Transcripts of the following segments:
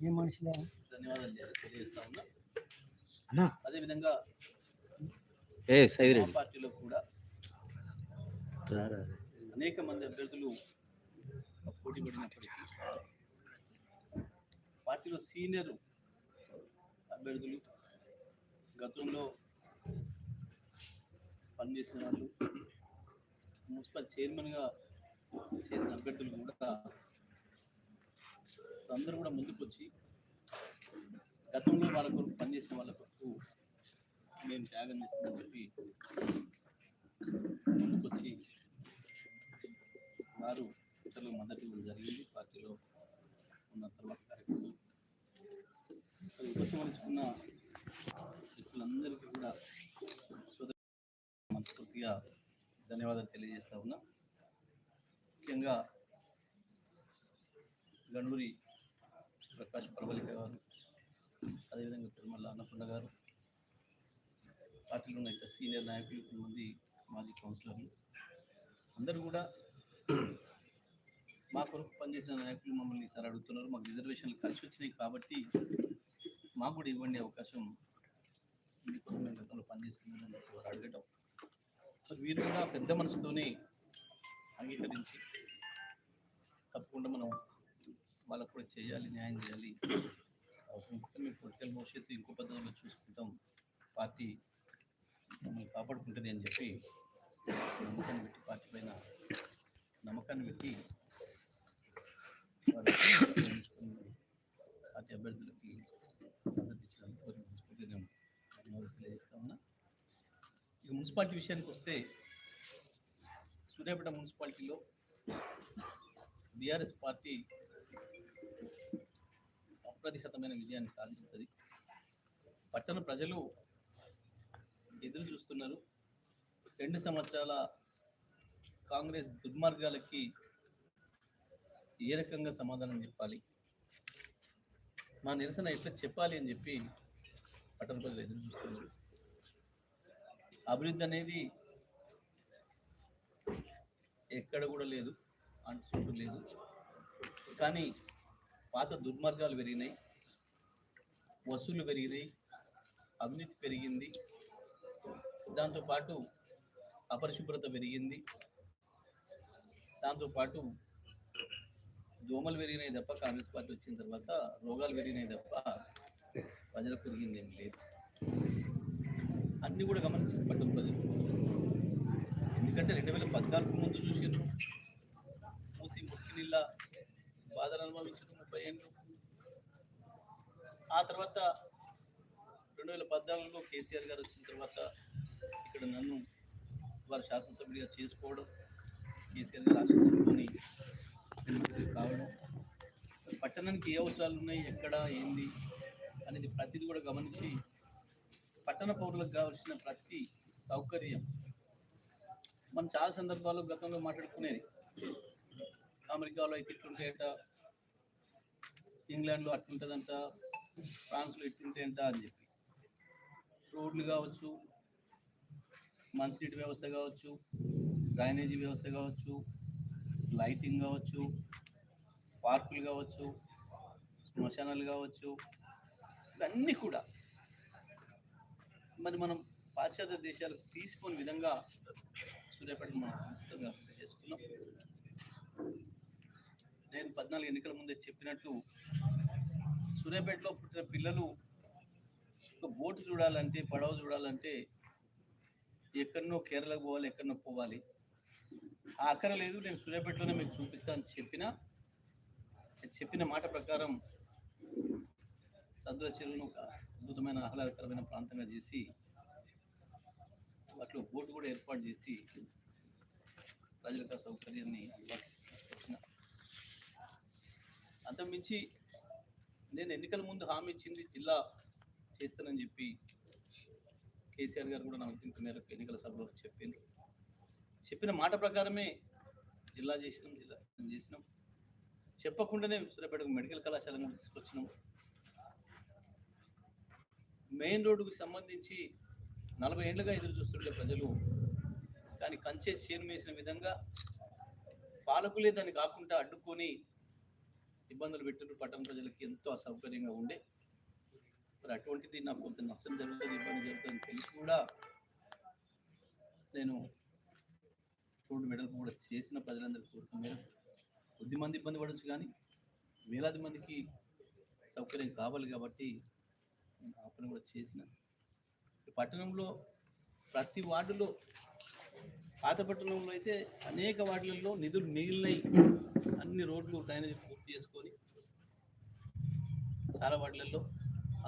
ఏ మనుషులే? ధన్యవాదాలు తెలి- తెలియజేస్తా ఉన్నా. అదేవిధంగా ఏ మా పార్టీలో కూడా అనేక మంది అభ్యర్థులు పోటీ పడినప్పటికీ పార్టీలో సీనియర్ అభ్యర్థులు గతంలో పనిచేసిన వాళ్ళు మున్సిపల్ చైర్మన్గా చేసిన అభ్యర్థులు కూడా అందరూ కూడా ముందుకు వచ్చి గతంలో వాళ్ళ కొరకు పనిచేసిన వాళ్ళ కొరకు మేము త్యాగం చేస్తామని చెప్పి ముందుకొచ్చి వారు ఇతరులకు మద్దతు ఇవ్వడం జరిగింది. పార్టీలో ఉన్న తర్వాత కార్యక్రమం ఉపసంహరించుకున్న వ్యక్తులందరికీ కూడా మనస్ఫూర్తిగా ధన్యవాదాలు తెలియజేస్తా ఉన్నా. ముఖ్యంగా గణూరి ప్రకాష్ ప్రబలిక గారు అదేవిధంగా తిరుమల అన్నపూర్ణ గారు పార్టీలో ఉన్న సీనియర్ నాయకులు కొంతమంది మాజీ కౌన్సిలర్లు. అందరూ కూడా మా కొరకు పనిచేసిన నాయకులు మమ్మల్ని ఈసారి అడుగుతున్నారు. మాకు రిజర్వేషన్లు కలిసి వచ్చినాయి కాబట్టి మాకు కూడా ఇవ్వండి అవకాశం. మీకోసం మేము గతంలో పనిచేసుకున్నామని వారు అడగటం. మరి వీరు కూడా పెద్ద మనసుతోనే అంగీకరించి తప్పకుండా మనం వాళ్ళకు కూడా చేయాలి న్యాయం చేయాలి. అవసరం ఉంటే పొలిటికల్ భవిష్యత్తు ఇంకో పద్ధతిలో చూసుకుంటాం. పార్టీ మమ్మల్ని కాపాడుకుంటుంది అని చెప్పి నమ్మకాన్ని పెట్టి పార్టీ పైన నమ్మకాన్ని పెట్టి పార్టీ అభ్యర్థులకి మద్దతు ఇచ్చినందుకు వారికి నేను ధన్యవాదాలు తెలియజేస్తా ఉన్నా. ఇక మున్సిపాలిటీ విషయానికి వస్తే సూర్యాపేట మున్సిపాలిటీలో బీఆర్ఎస్ పార్టీ అప్రతిహతమైన విజయాన్ని సాధిస్తుంది. పట్టణ ప్రజలు ఎదురు చూస్తున్నారు. రెండు సంవత్సరాల కాంగ్రెస్ దుర్మార్గాలకి ఏ రకంగా సమాధానం చెప్పాలి? మా నిరసన ఎట్లా చెప్పాలి అని చెప్పి పట్టణ ప్రజలు ఎదురు చూస్తున్నారు. అభివృద్ధి అనేది ఎక్కడ కూడా లేదు. అంటుకుంటూ లేదు. కానీ పాత దుర్మార్గాలు పెరిగినాయి వసూలు పెరిగినాయి అవినీతి పెరిగింది దాంతోపాటు అపరిశుభ్రత పెరిగింది దాంతోపాటు దోమలు పెరిగినాయి తప్ప కాంగ్రెస్ పార్టీ వచ్చిన తర్వాత రోగాలు పెరిగినాయి తప్ప ప్రజలకు పెరిగింది ఏం లేదు. అన్నీ కూడా గమనించారు పట్టణ ప్రజలు. ఎందుకంటే రెండు వేల పద్నాలుగు ముందు చూసారు మూసి మురికి నీళ్ళ బాధలు అనుభవించారు ముప్పై ఏళ్ళు. ఆ తర్వాత రెండు వేల పద్నాలుగులో కేసీఆర్ గారు వచ్చిన తర్వాత ఇక్కడ నన్ను వారు శాసనసభ్యుడిగా చేసుకోవడం కేసీఆర్ గారు ఆశిస్తుని కావడం పట్టణానికి ఏ అవసరాలు ఉన్నాయి ఎక్కడ ఏంది అనేది ప్రతిదీ కూడా గమనించి పట్టణ పౌరులకు కావాల్సిన ప్రతి సౌకర్యం మనం చాలా సందర్భాల్లో గతంలో మాట్లాడుకునేది. అమెరికాలో అయితే ఇట్లుంటాయట ఇంగ్లాండ్లో అట్లుంటుందంట ఫ్రాన్స్లో ఇట్లుంటాయంట అని చెప్పి. రోడ్లు కావచ్చు మంచినీటి వ్యవస్థ కావచ్చు డ్రైనేజీ వ్యవస్థ కావచ్చు లైటింగ్ కావచ్చు పార్కులు కావచ్చు శ్మశానాలు కావచ్చు ఇవన్నీ కూడా. మరి మనం పాశ్చాత్య దేశాలకు తీసుకునే విధంగా సూర్యాపేట మనం చేసుకున్నాం. నేను పద్నాలుగు ఎన్నికల ముందే చెప్పినట్టు సూర్యాపేటలో పుట్టిన పిల్లలు ఒక బోటు చూడాలంటే పడవ చూడాలంటే ఎక్కడనో కేరళకు పోవాలి ఎక్కడనో పోవాలి. ఆఖర అక్కర లేదు నేను సూర్యాపేటలోనే మీకు చూపిస్తాను చెప్పిన. చెప్పిన మాట ప్రకారం సద్దుల చెరువును ఒక అద్భుతమైన ఆహ్లాదకరమైన ప్రాంతంగా చేసి వాటిలో బోటు కూడా ఏర్పాటు చేసి ప్రజలకు ఆ సౌకర్యాన్ని అందుబాటులోకి అంతకుమించి నేను ఎన్నికల ముందు హామీ ఇచ్చింది జిల్లా చేస్తానని చెప్పి కేసీఆర్ గారు కూడా నాకు ఇంత మేరకు ఎన్నికల సభలో చెప్పింది. చెప్పిన మాట ప్రకారమే జిల్లా చేసినాం జిల్లా చేసినాం. చెప్పకుండానే సూర్యాపేటకు మెడికల్ కళాశాలను కూడా తీసుకొచ్చినాం. మెయిన్ రోడ్డుకు సంబంధించి నలభై ఏళ్ళుగా ఎదురు చూస్తుండే ప్రజలు దాని కంచే చేను వేసిన విధంగా పాలకులే దాన్ని కాకుండా అడ్డుకొని ఇబ్బందులు పెట్టిన పట్టణ ప్రజలకి ఎంతో అసౌకర్యంగా ఉండే. మరి అటువంటిది నాకు కొంత నష్టం జరుగుతుంది ఇబ్బంది జరుగుతుంది తెలిసి కూడా నేను రోడ్డు మెడల్ కూడా చేసిన ప్రజలందరి కోరిక మేరకు కొద్ది మంది ఇబ్బంది పడవచ్చు కానీ వేలాది మందికి సౌకర్యం కావాలి కాబట్టి నేను ఆ పని కూడా చేసిన. పట్టణంలో ప్రతి వార్డులో పాత పట్టణంలో అయితే అనేక వార్డులలో నిధులు మిగిలినాయి. అన్ని రోడ్లు డ్రైనేజ్ చేసుకొని చాలా వాటిలలో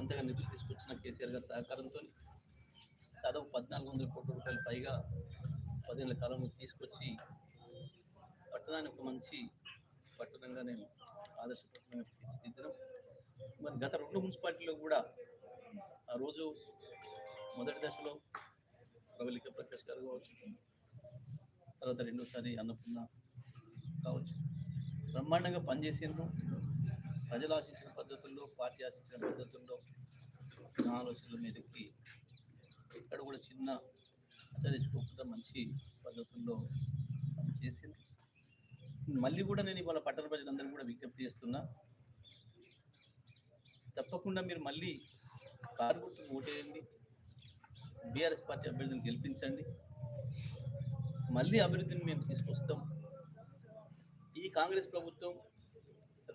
అంతగా నిధులు తీసుకొచ్చిన కేసీఆర్ గారి సహకారంతో దాదాపు పద్నాలుగు వందల కోట్ల రూపాయలు పైగా పదిహేనుల కాలంలో తీసుకొచ్చి పట్టణాన్ని ఒక మంచి పట్టణంగా నేను ఆదర్శ తీర్చిదిద్దడం. మరి గత రెండు మున్సిపాలిటీలో కూడా ఆ రోజు మొదటి దశలో ప్రవళిక ప్రకాష్ గారు కావచ్చు తర్వాత రెండోసారి అన్నపూర్ణ కావచ్చు. బ్రహ్మాండంగా పనిచేసిండ్రు. ప్రజలు ఆశించిన పద్ధతుల్లో పార్టీ ఆశించిన పద్ధతుల్లో నా ఆలోచనల మేరకి ఎక్కడ కూడా చిన్న అసలు తెచ్చుకోకుండా మంచి పద్ధతుల్లో చేసింది మళ్ళీ కూడా నేను ఇవాళ పట్టణ ప్రజలందరికీ కూడా విజ్ఞప్తి చేస్తున్నా తప్పకుండా మీరు మళ్ళీ కారు గుర్తు ఓటేయండి. బీఆర్ఎస్ పార్టీ అభ్యర్థిని గెలిపించండి. మళ్ళీ అభివృద్ధిని మేము తీసుకొస్తాం. ఈ కాంగ్రెస్ ప్రభుత్వం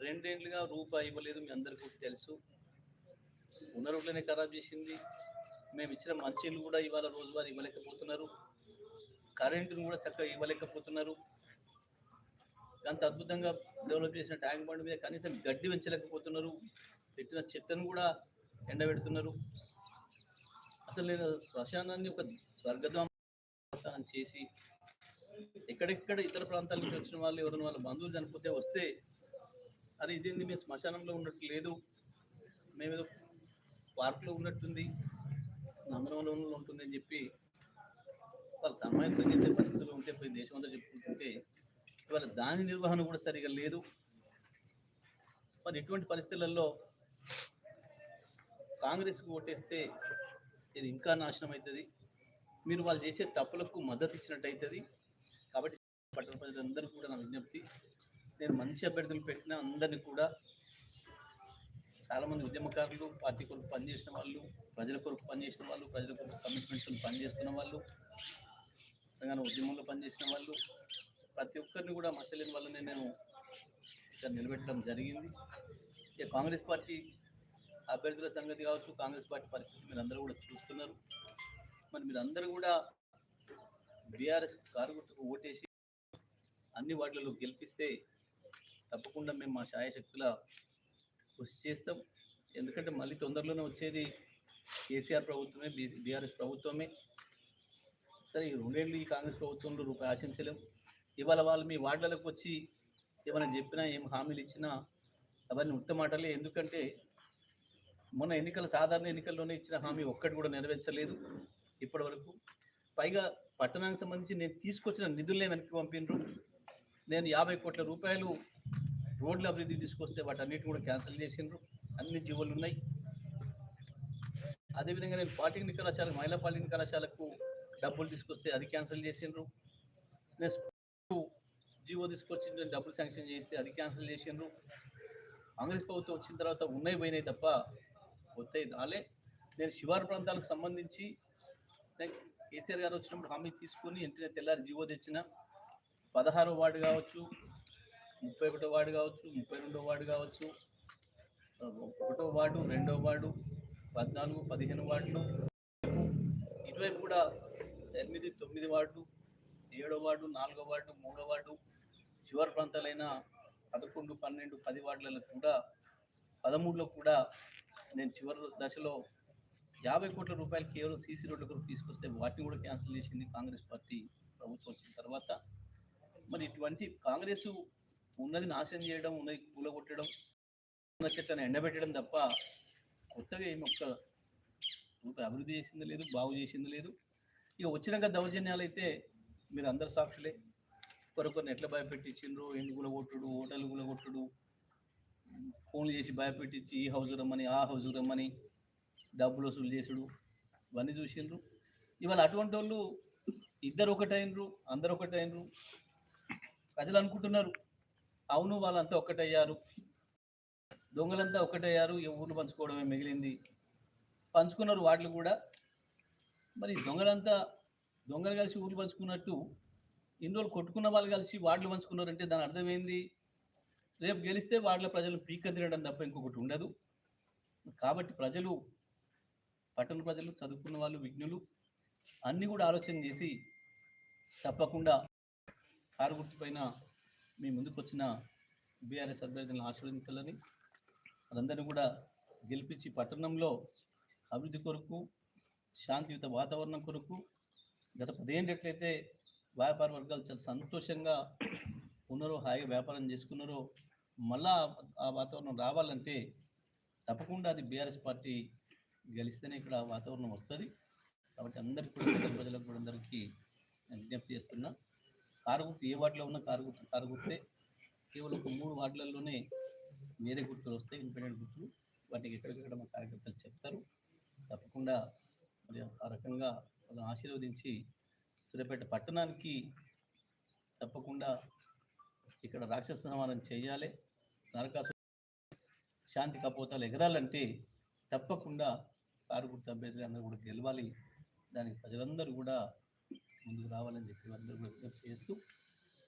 రెండేండ్లుగా రూపాయి ఇవ్వలేదు మీ అందరికీ తెలుసు. ఉన్న రోడ్లనే ఖరాబ్ చేసింది. మేము ఇచ్చిన మంచినీళ్ళు కూడా ఇవాళ రోజువారీ ఇవ్వలేకపోతున్నారు. కరెంటును కూడా చక్కగా ఇవ్వలేకపోతున్నారు. అంత అద్భుతంగా డెవలప్ చేసిన ట్యాంక్ బండ్ మీద కనీసం గడ్డి పెంచలేకపోతున్నారు. పెట్టిన చెట్లను కూడా ఎండబెడుతున్నారు. అసలు నేను శ్మశానాన్ని ఒక స్వర్గద్వారం చేసి ఎక్కడెక్కడ ఇతర ప్రాంతాల నుంచి వచ్చిన వాళ్ళు ఎవరైనా వాళ్ళ బంధువులు చనిపోతే వస్తే అది ఇదేంది మేము శ్మశానంలో ఉన్నట్టు లేదు. మేము ఏదో పార్క్లో ఉన్నట్టుంది నందనవనంలో ఉంటుంది అని చెప్పి వాళ్ళ తన్మయత్వం చెందే పరిస్థితులు ఉంటే పోయి దేశం అంతా చెప్పుకుంటుంటే ఇవాళ దాని నిర్వహణ కూడా సరిగా లేదు. మరి ఇటువంటి పరిస్థితులలో కాంగ్రెస్కు ఓటేస్తే ఇది ఇంకా నాశనం అవుతుంది. మీరు వాళ్ళు చేసే తప్పులకు మద్దతు ఇచ్చినట్టు అవుతుంది. కాబట్టి పట్టణ ప్రజలందరూ కూడా నా విజ్ఞప్తి. నేను మంచి అభ్యర్థులు పెట్టిన అందరినీ కూడా చాలామంది ఉద్యమకారులు పార్టీ కొరకు పనిచేసిన వాళ్ళు ప్రజల కొరకు పనిచేసిన వాళ్ళు ప్రజల కొరకు కమిట్మెంట్స్ పనిచేస్తున్న వాళ్ళు తెలంగాణ ఉద్యమంలో పనిచేసిన వాళ్ళు ప్రతి ఒక్కరిని కూడా మచ్చలేని వాళ్ళని నేను ఇక్కడ నిలబెట్టడం జరిగింది. ఇక కాంగ్రెస్ పార్టీ అభ్యర్థుల సంగతి కావచ్చు కాంగ్రెస్ పార్టీ పరిస్థితి మీరు అందరూ కూడా చూస్తున్నారు. మరి మీరు అందరూ కూడా బీఆర్ఎస్ కారు గుర్తుకు ఓటేసి అన్ని వార్డులలో గెలిపిస్తే తప్పకుండా మేము మా శాయశక్తుల కృషి చేస్తాం. ఎందుకంటే మళ్ళీ తొందరలోనే వచ్చేది కేసీఆర్ ప్రభుత్వమే బీసీ బీఆర్ఎస్ ప్రభుత్వమే. సరే ఈ రెండేళ్ళు ఈ కాంగ్రెస్ ప్రభుత్వంలో రూపాయి ఆశించలేం. ఇవాళ వాళ్ళు మీ వార్డులకు వచ్చి ఏమైనా చెప్పినా ఏం హామీలు ఇచ్చినా అవన్నీ ఉత్త మాటలే. ఎందుకంటే మొన్న ఎన్నికల సాధారణ ఎన్నికల్లోనే ఇచ్చిన హామీ ఒక్కటి కూడా నెరవేర్చలేదు ఇప్పటి వరకు. పైగా పట్టణానికి సంబంధించి నేను తీసుకొచ్చిన నిధులనే వెనక్కి పంపిండ్రు నేను యాభై కోట్ల రూపాయలు రోడ్ల అభివృద్ధి తీసుకొస్తే వాటన్నిటి కూడా క్యాన్సిల్ చేసిండ్రు. అన్ని జీవోలు ఉన్నాయి. అదేవిధంగా నేను పాలిటెక్నిక్ కళాశాల మహిళా పాలిటెక్నిక్ కళాశాలకు డబ్బులు తీసుకొస్తే అది క్యాన్సిల్ చేసిండ్రు. నేను జీవో తీసుకొచ్చి నేను డబ్బులు శాంక్షన్ చేస్తే అది క్యాన్సిల్ చేసిండ్రు. కాంగ్రెస్ ప్రభుత్వం వచ్చిన తర్వాత ఉన్నాయి పోయినాయి తప్ప వస్తాయి రాలే. నేను శివారు ప్రాంతాలకు సంబంధించి నేను కేసీఆర్ గారు వచ్చినప్పుడు హామీ తీసుకొని వెంటనే తెల్లారి జీవో తెచ్చిన పదహారో వార్డు కావచ్చు ముప్పై ఒకటో వార్డు కావచ్చు ముప్పై రెండో వార్డు కావచ్చు ఒకటో వార్డు రెండో వార్డు పద్నాలుగు పదిహేను వార్డులు. ఇటువైపు కూడా ఎనిమిది తొమ్మిది వార్డు ఏడో వార్డు నాలుగో వార్డు మూడో వార్డు చివరి ప్రాంతాలైన పదకొండు పన్నెండు పది వార్డులలో కూడా పదమూడులో కూడా నేను చివరి దశలో యాభై కోట్ల రూపాయలు కేవలం సీసీ రోడ్ల కొరకు తీసుకొస్తే వాటిని కూడా క్యాన్సిల్ చేసింది కాంగ్రెస్ పార్టీ ప్రభుత్వం వచ్చిన తర్వాత. మరి ఇటువంటి కాంగ్రెస్ ఉన్నది నాశనం చేయడం ఉన్నది కూలగొట్టడం ఉన్న చెట్లను ఎండబెట్టడం తప్ప కొత్తగా ఏమి ఒక్క రూపాయి అభివృద్ధి చేసింది లేదు బాగు చేసింది లేదు. ఇక వచ్చినాక దౌర్జన్యాలు అయితే మీరు అందరు సాక్షులే. కొరకొన్ని ఎట్లా భయపెట్టించిండ్రు ఎండు గులగొట్టుడు హోటల్ గులగొట్టుడు ఫోన్లు చేసి భయపెట్టించి ఈ హౌస్ రమ్మని ఆ హౌస్ రమ్మని. డబ్బులు వసూలు చేసుడు ఇవన్నీ చూసిండ్రు. ఇవాళ అటువంటి వాళ్ళు ఇద్దరు ఒకటైనరు అందరు ఒకటైనరు. ప్రజలు అనుకుంటున్నారు అవును వాళ్ళంతా ఒక్కటయ్యారు దొంగలంతా ఒకటయ్యారు ఏ ఊర్లు పంచుకోవడమే మిగిలింది. పంచుకున్నారు వాటిలు కూడా. మరి దొంగలంతా దొంగలు కలిసి ఊర్లు పంచుకున్నట్టు ఇన్ని రోజులు కొట్టుకున్న వాళ్ళు కలిసి వార్డులు పంచుకున్నారంటే దాని అర్థం ఏంది రేపు గెలిస్తే వార్డుల ప్రజలు పీక తినడం తప్ప ఇంకొకటి ఉండదు. కాబట్టి ప్రజలు పట్టణ ప్రజలు చదువుకున్న వాళ్ళు విఘ్నులు అన్నీ కూడా ఆలోచన చేసి తప్పకుండా కారు గుర్తుపైన మీ ముందుకు వచ్చిన బీఆర్ఎస్ అభ్యర్థులను ఆశీర్వదించాలని వాళ్ళందరినీ కూడా గెలిపించి పట్టణంలో అభివృద్ధి కొరకు శాంతియుత వాతావరణం కొరకు గత పదిహేను వ్యాపార వర్గాలు చాలా సంతోషంగా ఉన్నారో హాయిగా వ్యాపారం చేసుకున్నారో మళ్ళా ఆ వాతావరణం రావాలంటే తప్పకుండా అది బీఆర్ఎస్ పార్టీ గెలిస్తేనే ఇక్కడ వాతావరణం వస్తుంది. కాబట్టి అందరికీ కూడా ప్రజలకు కూడా అందరికీ నేను విజ్ఞప్తి చేస్తున్నా. కారు గుర్తు ఏ వార్డులో ఉన్న కారు గుర్తు కారు గుర్తే. కేవలం ఒక మూడు వార్డులలోనే వేరే గుర్తులు వస్తాయి ఇండిపెండెంట్ గుర్తులు. వాటికి ఎక్కడికక్కడ మా కార్యకర్తలు చెప్తారు. తప్పకుండా మరి ఆ రకంగా వాళ్ళని ఆశీర్వదించి సూర్యాపేట పట్టణానికి తప్పకుండా ఇక్కడ రాక్షస సంహారం చేయాలి. నరకాసు శాంతి కపోతాలు ఎగరాలంటే తప్పకుండా కారు గుర్తు అభ్యర్థులు అందరూ కూడా గెలవాలి. దానికి ప్రజలందరూ కూడా ముందుకు రావాలని చెప్పి అందరూ కూడా విజ్ఞప్తి చేస్తూ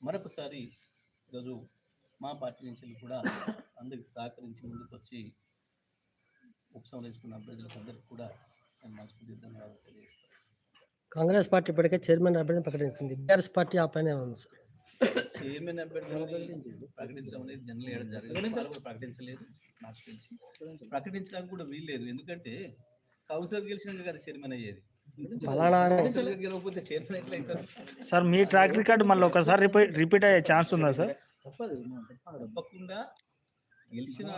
మరొకసారి ఈరోజు మా పార్టీ నుంచి కూడా అందరికి సహకరించి ముందుకు వచ్చి ఉపసంహరించుకున్న అభ్యర్థులకు అందరికీ కూడా నేను మనస్ఫూర్తి ధన్యవాదాలు తెలియజేస్తాను. కాంగ్రెస్ పార్టీ ఇప్పటికే చైర్మన్ అభ్యర్థిని ప్రకటించింది. బీఆర్ఎస్ పార్టీ ఆ పైన ఉంది సార్? చైర్మన్ అభ్యర్థులని ప్రకటించడం అనేది జనరల్ జరిగింది. ప్రకటించలేదు. నాకు తెలిసి ప్రకటించడానికి కూడా వీల్లేదు. ఎందుకంటే కౌన్సిలర్ గెలిచినాక కదా చైర్మన్ అయ్యేది. సార్ మీ ట్రాక్ రికార్డ్ మళ్ళీ ఒకసారి రిపీట్ రిపీట్ అయ్యే ఛాన్స్ ఉందా సార్? తప్పకుండా గెలిచిన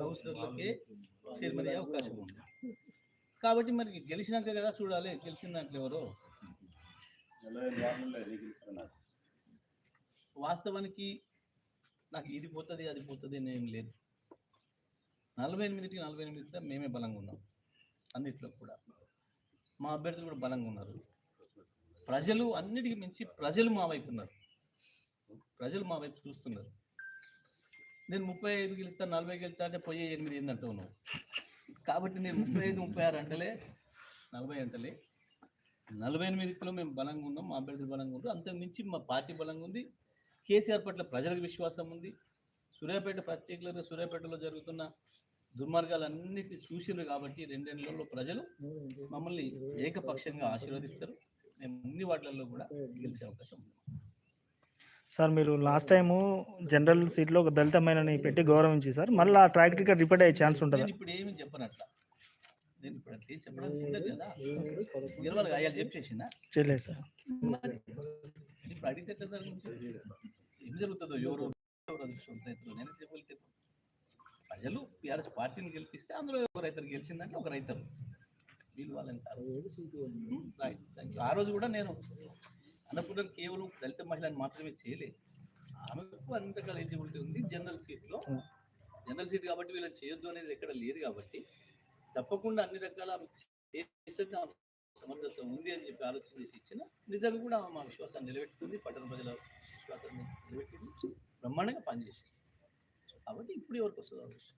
కౌన్సిలర్లకే చైర్మన్ అయ్యే అవకాశం ఉంది. కాబట్టి మరి గెలిచినాక కదా చూడాలి గెలిచిన దాంట్లో ఎవరో. వాస్తవానికి నాకు ఇది పోతుంది అది పోతుంది అని ఏం లేదు. నలభై ఎనిమిదికి నలభై ఎనిమిదికి మేమే బలంగా ఉన్నాం. అన్నిట్లో కూడా. మా అభ్యర్థులు కూడా బలంగా ఉన్నారు. ప్రజలు అన్నిటికీ మించి ప్రజలు మా వైపు ఉన్నారు. ప్రజలు మా వైపు చూస్తున్నారు. నేను ముప్పై ఐదు గెలుస్తా నలభై గెలుస్తా అంటే పోయే ఎనిమిది ఏందంటావు నువ్వు. కాబట్టి నేను ముప్పై ఐదు ముప్పై ఆరు అంటలే నలభై అంటలే. నలభై ఎనిమిదిలో మేము బలంగా ఉన్నాం మా అభ్యర్థులు బలంగా ఉన్నారు. అంతకు మించి మా పార్టీ బలంగా ఉంది. కేసీఆర్ పట్ల ప్రజలకు విశ్వాసం ఉంది. సూర్యాపేట ప్రత్యేకంగా సూర్యాపేటలో జరుగుతున్న దుర్మార్గాలన్నిటిని చూసిర్రు కాబట్టి రెండేళ్ళలో ప్రజలు మమ్మల్ని ఏకపక్షంగా ఆశీర్వదిస్తారు. మేము అన్ని వాటిలలో కూడా గెలిచే అవకాశం ఉంది. సార్ మీరు లాస్ట్ టైము జనరల్ సీట్లో ఒక దళిత మహిళని పెట్టి గౌరవించి సార్ మళ్ళీ ఆ ట్రాక్ రికార్డ్ రిపీట్ అయ్యే ఛాన్స్ ఉంటుందా? ఇప్పుడు ఏమి చెప్పనట్ల నేను ఇప్పుడు అట్లా ఏం ఉండదు కదా. గెలవాలి చెప్పేసిన చేయలేదు సార్. ఇప్పుడు అడిగితే? ఏం జరుగుతుందో ఎవరు ఎవరు అదృష్టం రైతులు నేను చెప్పగలిగితే ప్రజలు టీఆర్ఎస్ పార్టీని గెలిపిస్తే అందులో ఒక రైతులు గెలిచిందంటే ఒక రైతులు వీళ్ళు వాళ్ళంటారు. ఆ రోజు కూడా నేను అన్నపూర్ణ కేవలం దళిత మహిళని మాత్రమే చేయలేదు. ఆమెకు అన్ని రకాల ఎలిజిబిలిటీ ఉంది జనరల్ సీట్లో. జనరల్ సీట్ కాబట్టి వీళ్ళని చేయొద్దు అనేది ఎక్కడ లేదు కాబట్టి తప్పకుండా అన్ని రకాల చేస్తే సమర్థత ఉంది అని చెప్పి ఆలోచన చేసి ఇచ్చిన నిజంగా కూడా ఆమె మా విశ్వాసాన్ని నిలబెట్టుకుంది పట్టణ ప్రజల విశ్వాసాన్ని నిలబెట్టింది బ్రహ్మాండంగా పనిచేసింది. కాబట్టి ఇప్పుడు ఎవరికి వస్తుంది ఆలోచన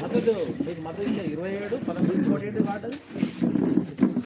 మద్దతు మీకు మద్దతు ఇరవై ఏడు పదమూడు కోటి వాటది